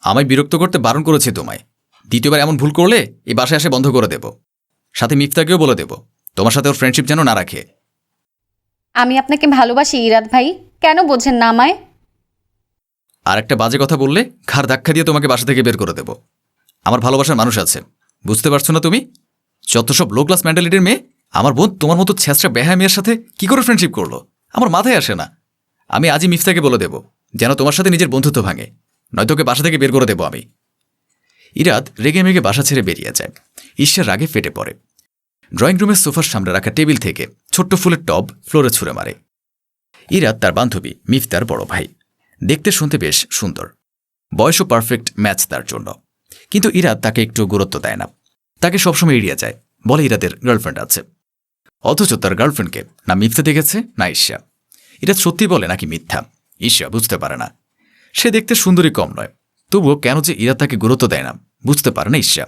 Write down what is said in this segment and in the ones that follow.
আমায় বিরক্ত করতে বারণ করেছি তোমায়। দ্বিতীয়বার এমন ভুল করলে এই বাসায় এসে বন্ধ করে দেব। সাথে মিফতাকেও বলে দেব তোমার সাথে ওর ফ্রেন্ডশিপ যেন না রাখে। আমি আপনাকে ভালোবাসি ইরাদ ভাই কেন বোঝেন না আমায়? আর একটা বাজে কথা বললে ঘাড় ধাক্কা দিয়ে তোমাকে বাসা থেকে বের করে দেব। আমার ভালোবাসার মানুষ আছে বুঝতে পারছ না তুমি? যত সব লো ক্লাস মেন্টালিটির মেয়ে আমার বোন তোমার মতো ছেঁচড়া বেহা মেয়ের সাথে কি করে ফ্রেন্ডশিপ করল? আমার মাথায় আসে না। আমি আজই মিফতাকে বলে দেব যেন তোমার সাথে নিজের বন্ধুত্ব ভাঙে। নয়তো ওকে বাসা থেকে বের করে দেবো আমি। ইরাদ রেগে মেগে বাসা ছেড়ে বেরিয়ে যায়। ঈশ্বর রাগে ফেটে পড়ে। ড্রয়িং রুমের সোফার সামনে রাখা টেবিল থেকে ছোট্ট ফুলের টব ফ্লোরে ছুঁড়ে মারে। ইরাদ তার বান্ধবী মিফতার বড় ভাই। দেখতে শুনতে বেশ সুন্দর। বয়সও পারফেক্ট ম্যাচ তার জন্য। কিন্তু ইরাদ তাকে একটু গুরুত্ব দেয় না। তাকে সবসময় এড়িয়ে যায়। বলে ইরাদের গার্লফ্রেন্ড আছে। অথচ তার গার্লফ্রেন্ডকে না মিথ্যা দেখেছে, না ঈর্ষা। ইরাদ সত্যি বলে নাকি মিথ্যা? ঈর্ষা বুঝতে পারে না। সে দেখতে সুন্দরী কম নয়। তবুও কেন যে ইরাদ তাকে গুরুত্ব দেয় না, বুঝতে পারে না ঈর্ষা।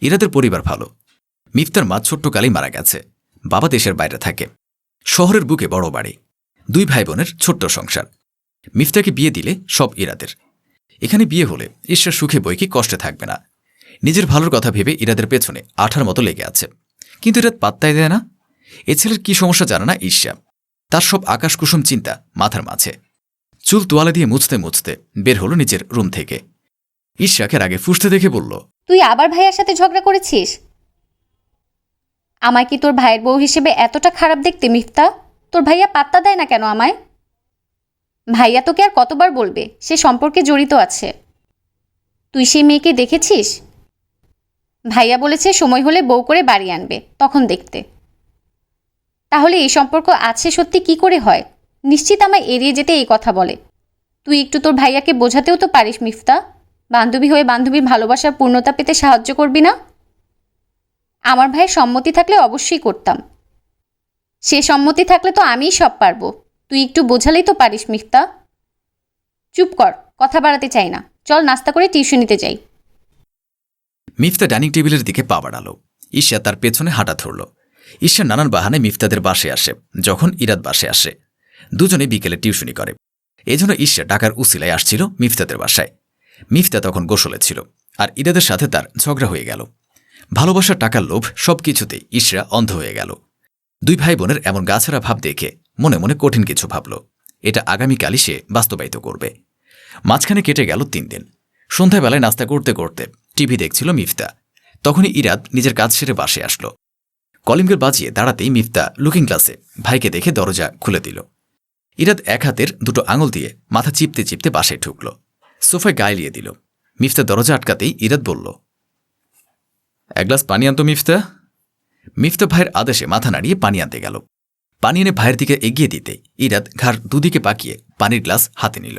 ইরাদের পরিবার ভালো। মিফতার মা ছোট্ট কালেই মারা গেছে। বাবা দেশের বাইরে থাকে। শহরের বুকে বড় বাড়ি। দুই ভাই বোনের ছোট্ট সংসার। মিফতাকে বিয়ে দিলে সব ইরাদের। এখানে বিয়ে হলে ঈশ্বর সুখে বই কি কষ্টে থাকবে না। নিজের ভালোর কথা ভেবে ইরাদের পেছনে আঠার মতো লেগে আছে। কিন্তু ইরাদ পাত্তাই দেয় না। এ ছেলের কি সমস্যা জানে না ঈর্ষা। তার সব আকাশকুসুম চিন্তা মাথার মাঝে। চুল তোয়ালে দিয়ে মুছতে মুছতে বের হলো নিজের রুম থেকে। ঈর্ষাকে আগে ফুসতে দেখে বলল, তুই আবার ভাইয়ার সাথে ঝগড়া করেছিস? আমায় কি তোর ভাইয়ের বউ হিসেবে এতটা খারাপ দেখতে, মিফতা? তোর ভাইয়া পাত্তা দেয় না কেন আমায়? ভাইয়া তোকে আর কতবার বলবে? সে সম্পর্কে জড়িত আছে। তুই সেই মেয়েকে দেখেছিস? ভাইয়া বলেছে সময় হলে বউ করে বাড়ি আনবে, তখন দেখতে। তাহলে এই সম্পর্ক আছে সত্যি কি করে হয়? নিশ্চিত আমায় এড়িয়ে যেতে এই কথা বলে। তুই একটু তোর ভাইয়াকে বোঝাতেও তো পারিস, মিফতা। বান্ধবী হয়ে বান্ধবীর ভালোবাসার পূর্ণতা পেতে সাহায্য করবি না? আমার ভাইয়ের সম্মতি থাকলে অবশ্যই করতাম। সে সম্মতি থাকলে তো আমিই সব পারব। তুই একটু বোঝালেই তো পারিস, মিফতা। চুপ কর, কথা বাড়াতে চাই না। চল নাস্তা করে টিউশনিতে যাই। মিফতা ডাইনিং টেবিলের দিকে পা বাড়ালো। ঈশা তার পেছনে হাঁটা ধরল। ঈশা নানান বাহানে মিফতাদের বাসে আসে, যখন ইরাদ বাসে আসে। দুজনে বিকেলে টিউশনি করে। এজন্য ঈশা ডাকার উসিলায় আসছিল মিফতাদের বাসায়। মিফতা তখন গোসলে ছিল আর ইরাদের সাথে তার ঝগড়া হয়ে গেল। ভালোবাসার টাকার লোভ সব কিছুতেই ঈশরা অন্ধ হয়ে গেল। দুই ভাই বোনের এমন গাছারা ভাব দেখে মনে মনে কঠিন কিছু ভাবল। এটা আগামীকালই সে বাস্তবায়িত করবে। মাঝখানে কেটে গেল তিন দিন। সন্ধ্যাবেলায় নাস্তা করতে করতে টিভি দেখছিল মিফতা। তখনই ইরাদ নিজের কাজ সেরে বাসে আসলো। কলিং বাজিয়ে দাঁড়াতেই মিফতা লুকিং গ্লাসে ভাইকে দেখে দরজা খুলে দিল। ইরাদ এক হাতের দুটো আঙুল দিয়ে মাথা চিপতে চিপতে বাসায় ঢুকল। সোফায় গায়ে লিয়ে দিল। মিফতা দরজা আটকাতেই ইরাদ বলল, এক গ্লাস পানি আনতো মিফতা। মিফতা ভাইয়ের আদেশে মাথা নাড়িয়ে পানি আনতে গেল। পানি এনে ভাইয়ের দিকে এগিয়ে দিতে ইরাদ ঘাড় দুদিকে পাকিয়ে পানির গ্লাস হাতে নিল।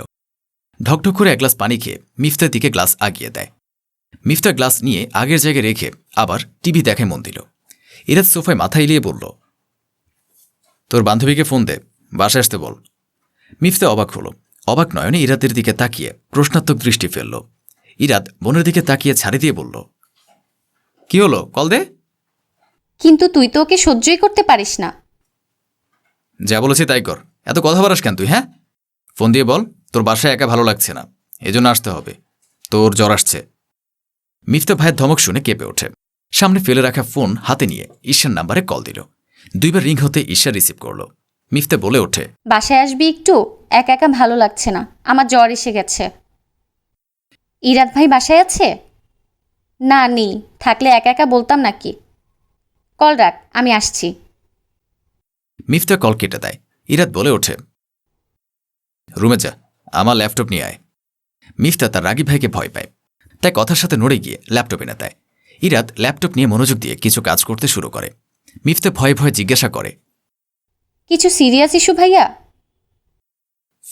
ঢকঢক করে এক গ্লাস পানি খেয়ে মিফতার দিকে গ্লাস আগিয়ে দেয়। মিফতা গ্লাস নিয়ে আগের জায়গায় রেখে আবার টিভি দেখায় মন দিল। ইরাদ সোফায় মাথা এলিয়ে বলল, তোর বান্ধবীকে ফোন দে। বাসা আসতে বল। মিফতে অবাক হলো। অবাক নয়নে ইরাতের দিকে তাকিয়ে প্রশ্নাত্মক দৃষ্টি ফেলল। ইরাত বোনের দিকে তাকিয়ে ছাড়ি দিয়ে বলল কি হলো? কল দে। কিন্তু তুই তো ওকে সহ্যই করতে পারিস না। যা বলেছি তাই কর। এত কথা বাড়াস কেন তুই হ্যাঁ? ফোন দিয়ে বল তোর বাসায় একা ভালো লাগছে না। এজন্য আসতে হবে। তোর জ্বর আসছে। মিফতা ভাইয়ের ধমক শুনে কেঁপে ওঠে। সামনে ফেলে রাখা ফোন হাতে নিয়ে ঈশার নাম্বারে কল দিল। দুইবার রিং হতে ঈশা রিসিভ করল। মিফতা বলে ওঠে। বাসায় আসবি একটু? একা একা ভালো লাগছে না। আমার জ্বর এসে গেছে। ইরাদ ভাই বাসায় আছে? না নেই। থাকলে একা একা বলতাম নাকি? কল রাখ আমি আসছি। মিফতা কল কেটে দেয়। ইরাদ বলে ওঠে। রুমে যা আমার ল্যাপটপ নিয়ে আয়। মিফতা তার রাগি ভাইকে ভয় পায়। তাই কথার সাথে নড়ে গিয়ে ল্যাপটপ এনে দেয়। ইরাদ ল্যাপটপ নিয়ে মনোযোগ দিয়ে কিছু কাজ করতে শুরু করে। মিফতা ভয়ে ভয়ে জিজ্ঞাসা করে কিছু সিরিয়াস ইস্যু ভাইয়া?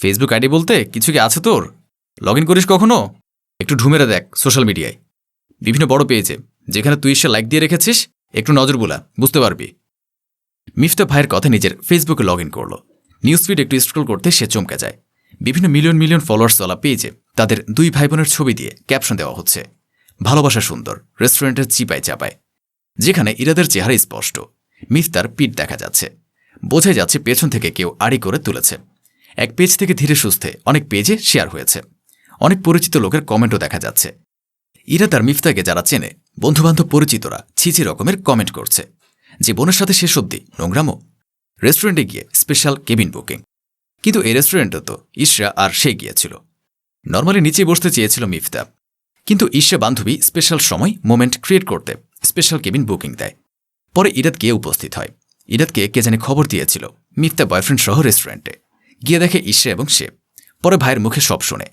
ফেসবুক আইডি বলতে কিছু কি আছে তোর? লগ ইন করিস কখনো? একটু ঢুমেরে দেখ সোশ্যাল মিডিয়ায় বিভিন্ন বড় পেয়েছে যেখানে তুই সে লাইক দিয়ে রেখেছিস, একটু নজর বুলা, বুঝতে পারবি। মিফতা ভাইয়ের কথা নিজের ফেসবুকে লগ ইন করল। নিউজ ফিড একটু স্ক্রল করতে সে চমকে যায়। বিভিন্ন মিলিয়ন মিলিয়ন ফলোয়ার্স চলা পেয়েছে তাদের দুই ভাই বোনের ছবি দিয়ে ক্যাপশন দেওয়া হচ্ছে। ভালোবাসা সুন্দর রেস্টুরেন্টের চিপায় চাপায় যেখানে ইরাদের চেহারা স্পষ্ট। মিফতার পিঠ দেখা যাচ্ছে। বোঝাই যাচ্ছে পেছন থেকে কেউ আড়ি করে তুলেছে। এক পেজ থেকে ধীরে সুস্থে অনেক পেজে শেয়ার হয়েছে। অনেক পরিচিত লোকের কমেন্টও দেখা যাচ্ছে। ইরা তার মিফতাকে যারা চেনে, বন্ধুবান্ধব পরিচিতরা ছিচি রকমের কমেন্ট করছে। যে বোনের সাথে শেষ অব্দি নোংরামো? রেস্টুরেন্টে গিয়ে স্পেশাল কেবিন বুকিং। কিন্তু এই রেস্টুরেন্টে তো ইশরা আর সে গিয়েছিল। নর্মালি নিচে বসতে চেয়েছিল মিফতা। কিন্তু ঈর্ষা বান্ধবী স্পেশাল সময় মোমেন্ট ক্রিয়েট করতে স্পেশাল কেবিন বুকিং দেয়। পরে ইরাত গিয়ে উপস্থিত হয়। ইরাতকে কে জানি খবর দিয়েছিল। মিফতা বয়ফ্রেন্ড সহ রেস্টুরেন্টে। গিয়ে দেখে ঈর্ষা এবং সে। পরে ভাইয়ের মুখে সব শোনে।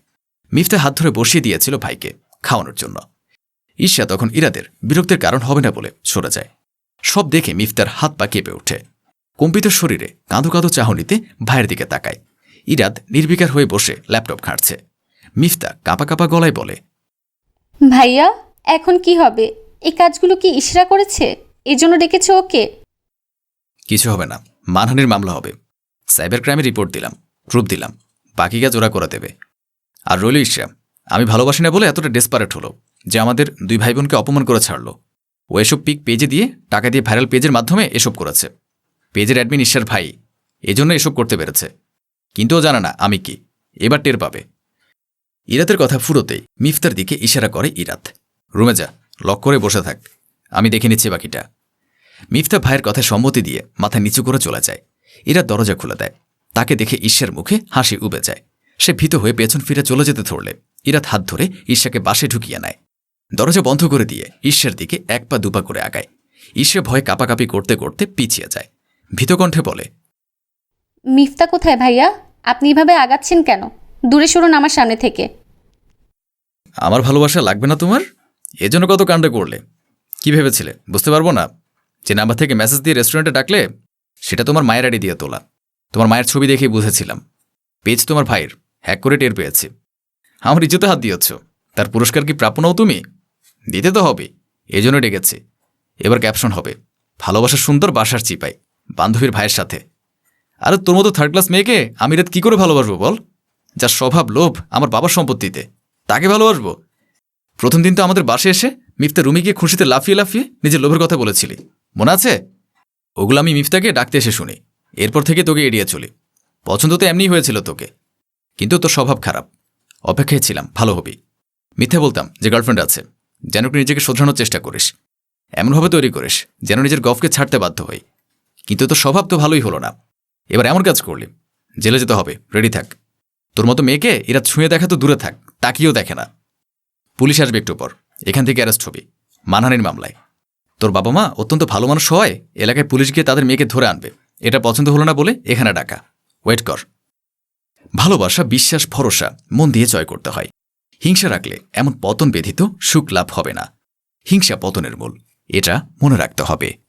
মিফতা হাত ধরে বসিয়ে দিয়েছিল ভাইকে খাওয়ানোর জন্য। ঈর্ষা তখন ইরাদের বিরক্তের কারণ হবে না বলে সরে যায়। সব দেখে মিফতার হাত পা কেঁপে ওঠে। কম্পিত শরীরে কাঁদো কাঁদো চাহনিতে ভাইয়ের দিকে তাকায়। ইরাদ নির্বিকার হয়ে বসে ল্যাপটপ ঘাঁটছে। মিফতা কাঁপা কাঁপা গলায় বলে, ভাইয়া, এখন কি হবে? এই কাজগুলো কি ইশরা করেছে? এজন্য ডেকেছে ওকে? কিছু হবে না, মানহানির মামলা হবে। সাইবার ক্রাইমে রিপোর্ট দিলাম, প্রুফ দিলাম বাকি কাজ ওরা করে দেবে। আর রইল ইসরা আমি ভালোবাসি না বলে এতটা ডেসপারেট হলো যে আমাদের দুই ভাই বোনকে অপমান করে ছাড়লো। ও এসব পিক পেজে দিয়ে, টাকা দিয়ে ভাইরাল পেজের মাধ্যমে এসব করেছে। পেজের অ্যাডমিন ঈশ্বর ভাই, এজন্য এসব করতে পেরেছে। কিন্তু ও জানে না আমি কি, এবার টের পাবে। ইরাতের কথা ফুরোতেই মিফতার দিকে ইশারা করে ইরাত। রুমে যা, লক করে বসে থাক, আমি দেখে নিচ্ছি বাকিটা। মিফতা ভাইয়ের কথা সম্মতি দিয়ে মাথা নিচু করে চলে যায়। এরা দরজা খুলে দেয়। তাকে দেখে ঈর্ষার মুখে হাসি উবে যায়। সে ভীত হয়ে পেছন ফিরে চলে যেতে ধরলে। ইরাত হাত ধরে ঈর্ষাকে বাসে ঢুকিয়ে নেয়। দরজা বন্ধ করে দিয়ে ঈর্ষার দিকে এক পা দুপা করে আগায়। ঈর্ষা ভয়ে কাপাকাপি করতে করতে পিছিয়ে যায়। ভীতকণ্ঠে বলে মিফতা কোথায় ভাইয়া? আপনি এভাবে আগাচ্ছেন কেন? দূরে সরুন আমার সামনে থেকে। আমার ভালোবাসা লাগবে না তোমার? এজন্য কত কাণ্ড করলে? কি ভেবেছিলে? বুঝতে পারব না। যে নাম্বার থেকে মেসেজ দিয়ে রেস্টুরেন্টে ডাকলে, সেটা তোমার মায়ের আইডি দিয়ে তোলা। তোমার মায়ের ছবি দেখেই বুঝেছিলাম। পেজ তোমার ভাইয়ের। হ্যাক করে টের পেয়েছি। আমার ইজ্জতে হাত দিয়েছ। তার পুরস্কার কি প্রাপ্য নাও তুমি? দিতে তো হবে। এই এজন্য ডেকেছি। এবার ক্যাপশন হবে ভালোবাসা সুন্দর বাসার চিপাই, বান্ধবীর ভাইয়ের সাথে। আরে তোর মতো থার্ড ক্লাস মেয়েকে আমি রাত কি করে ভালোবাসবো বল? যার স্বভাব, লোভ, আমার বাবার সম্পত্তিতে। তাকে ভালোবাসবো? প্রথম দিন তো আমাদের বাসে এসে মিফতা রুমে গিয়ে খুশিতে লাফিয়ে লাফিয়ে নিজের লোভের কথা বলেছিলি। মনে আছে? ওগুলো আমি মিফতাকে ডাকতে এসে শুনি। এরপর থেকে তোকে এড়িয়ে চলি। পছন্দ তো এমনিই হয়েছিল তোকে। কিন্তু তোর স্বভাব খারাপ। অপেক্ষায় ছিলাম, ভালো হবি। মিথ্যে বলতাম যে গার্লফ্রেন্ড আছে। যেন নিজেকে শোধরানোর চেষ্টা করিস। এমনভাবে তৈরি করিস যেন নিজের গফকে ছাড়তে বাধ্য হই। কিন্তু তোর স্বভাব তো ভালোই হলো না। এবার এমন কাজ করলি। জেলে যেতে হবে। রেডি থাক। তোর মতো মেয়েকে এরা ছুঁয়ে দেখা তো দূরে থাক। তাকিয়েও দেখে না। পুলিশ আসবে একটু পর। এখান থেকে অ্যারেস্ট হবি। মানহানির মামলায়। তোর বাবা মা অত্যন্ত ভালো মানুষ হয় এলাকায় পুলিশ গিয়ে তাদের মেয়েকে ধরে আনবে। এটা পছন্দ হলো না বলে এখানে ডাকা। ওয়েট কর। ভালোবাসা, বিশ্বাস, ভরসা, মন দিয়ে জয় করতে হয়। হিংসা রাখলে এমন পতন ব্যথিত সুখ লাভ হবে না। হিংসা পতনের মূল। এটা মনে রাখতে হবে।